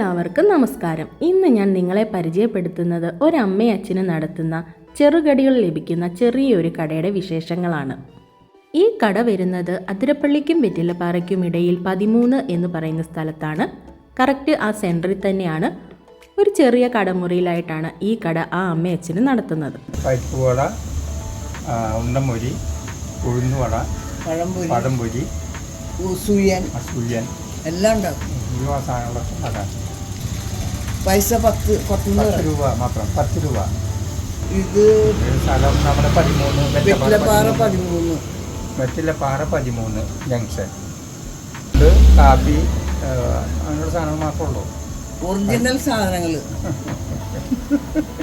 എല്ലാവർക്കും നമസ്കാരം. ഇന്ന് ഞാൻ നിങ്ങളെ പരിചയപ്പെടുത്തുന്നത് ഒരമ്മയും അച്ഛനും നടത്തുന്ന ചെറുകടികൾ ലഭിക്കുന്ന ചെറിയൊരു കടയുടെ വിശേഷങ്ങളാണ്. ഈ കട വരുന്നത് അതിരപ്പള്ളിക്കും വെറ്റിലപ്പാറയ്ക്കും ഇടയിൽ പതിമൂന്ന് എന്ന് പറയുന്ന സ്ഥലത്താണ്. കറക്റ്റ് ആ സെന്ററിൽ തന്നെയാണ് ഒരു ചെറിയ കടമുറിയിലായിട്ടാണ് ഈ കട ആ അമ്മയും അച്ഛനും നടത്തുന്നത് ഉഴുന്നുവട പഴംപൊരി പഴംപൊരി എല്ലാം ഉണ്ടാകും സാധനങ്ങളൊക്കെ പൈസ പത്ത് പത്ത് രൂപ മാത്രം പത്ത് രൂപ. ഇത് സ്ഥലം നമ്മുടെ പതിമൂന്ന് വെറ്റിലപ്പാറ പതിമൂന്ന്. വെറ്റിലപ്പാറ പതിമൂന്ന് ജംഗ്ഷൻ. ഇത് കാപ്പി അങ്ങനെയുള്ള സാധനങ്ങൾ മാത്രമേ ഉള്ളൂ. ഒറിജിനൽ സാധനങ്ങൾ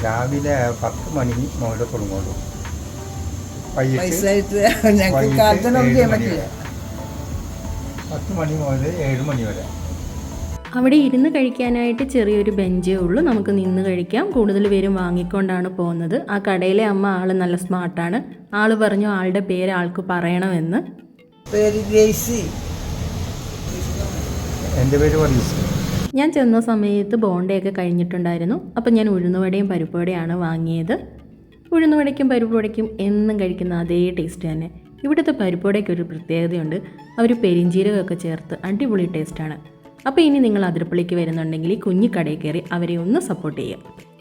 രാവിലെ പത്ത് മണി മുതൽ തുടങ്ങുള്ളൂ. പത്ത് മണി മുതൽ ഏഴ് മണി വരെ. അവിടെ ഇരുന്ന് കഴിക്കാനായിട്ട് ചെറിയൊരു ബെഞ്ചേ ഉള്ളൂ. നമുക്ക് നിന്ന് കഴിക്കാം. കൂടുതൽ പേരും വാങ്ങിക്കൊണ്ടാണ് പോകുന്നത്. ആ കടയിലെ അമ്മ ആൾ നല്ല സ്മാർട്ടാണ്. ആൾ പറഞ്ഞു ആളുടെ പേര് ആൾക്ക് പറയണമെന്ന്. പേര് ഗ്രേസി എന്റെ പേര് വർഗീസ് ഞാൻ ചെന്ന സമയത്ത് ബോണ്ടയൊക്കെ കഴിഞ്ഞിട്ടുണ്ടായിരുന്നു. അപ്പം ഞാൻ ഉഴുന്നുവടയും പരിപ്പുവടയാണ് വാങ്ങിയത്. ഉഴുന്നുവടയ്ക്കും പരിപ്പുവടയ്ക്കും എന്നും കഴിക്കുന്ന അതേ ടേസ്റ്റ് തന്നെ. ഇവിടുത്തെ പരിപ്പുവടയ്ക്ക് ഒരു പ്രത്യേകതയുണ്ട്. അവർ പെരിഞ്ചീരകമൊക്കെ ചേർത്ത് അടിപൊളി ടേസ്റ്റാണ് അപ്പോൾ ഇനി നിങ്ങൾ അതിരപ്പള്ളിക്ക് വരുന്നുണ്ടെങ്കിൽ ഈ കുഞ്ഞിക്കടയിൽ കയറി അവരെ ഒന്ന് സപ്പോർട്ട് ചെയ്യുക